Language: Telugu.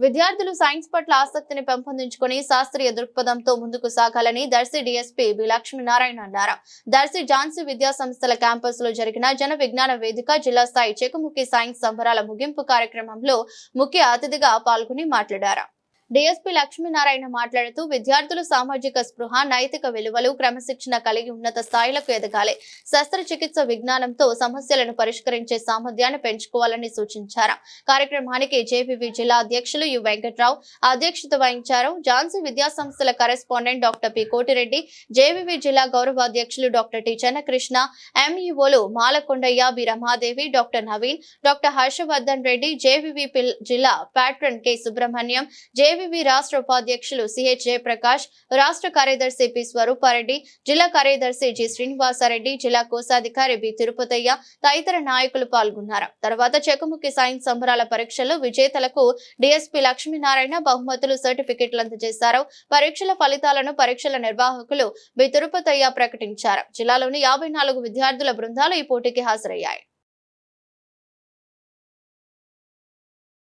విద్యార్థులు సైన్స్ పట్ల ఆసక్తిని పెంపొందించుకొని శాస్త్రీయ దృక్పథంతో ముందుకు సాగాలని దర్శి డిఎస్పీ బి లక్ష్మీనారాయణ అన్నారు. దర్శి ఝాన్సీ విద్యా సంస్థల క్యాంపస్లో జరిగిన జన విజ్ఞాన వేదిక జిల్లా స్థాయి చెకుముఖి సైన్స్ సంబరాల ముగింపు కార్యక్రమంలో ముఖ్య అతిథిగా పాల్గొని మాట్లాడారు. డిఎస్పీ లక్ష్మీనారాయణ మాట్లాడుతూ విద్యార్థులు సామాజిక స్పృహ నైతిక విలువలు క్రమశిక్షణ కలిగి ఉన్నత స్థాయిలకు ఎదగాలి. శస్త్రచికిత్స విజ్ఞానంతో సమస్యలను పరిష్కరించే సామర్థ్యాన్ని పెంచుకోవాలని సూచించారు. కార్యక్రమానికి జేపీవి జిల్లా అధ్యక్షులు యు వెంకట్రావు అధ్యక్షత వహించారు. ఝాన్సీ విద్యాసంస్థల correspondent doctor P Kotireddy JVV జిల్లా గౌరవ అధ్యక్షులు doctor T Chennakrishna ఎంఈఓలు Malakondaiah B Ramadevi doctor Naveen doctor Harshavardhan Reddy JVV జిల్లా ప్యాట్రన్ కె సుబ్రహ్మణ్యం జేవీవి రాష్ట్ర ఉపాధ్యక్షులు సిహెచ్ జయప్రకాష్ రాష్ట్ర కార్యదర్శి పి స్వరూపారెడ్డి జిల్లా కార్యదర్శి జి శ్రీనివాసారెడ్డి జిల్లా కోశాధికారి బి తిరుపతయ్య తదితర నాయకులు పాల్గొన్నారు. తర్వాత చెక్కుముఖి సైన్స్ సంబరాల పరీక్షలో విజేతలకు డిఎస్పీ లక్ష్మీనారాయణ బహుమతులు సర్టిఫికెట్లు అందజేశారు. పరీక్షల ఫలితాలను పరీక్షల నిర్వాహకులు బి తిరుపతయ్య ప్రకటించారు. జిల్లాలోని యాభై నాలుగు విద్యార్థుల బృందాలు ఈ పోటీకి హాజరయ్యాయి.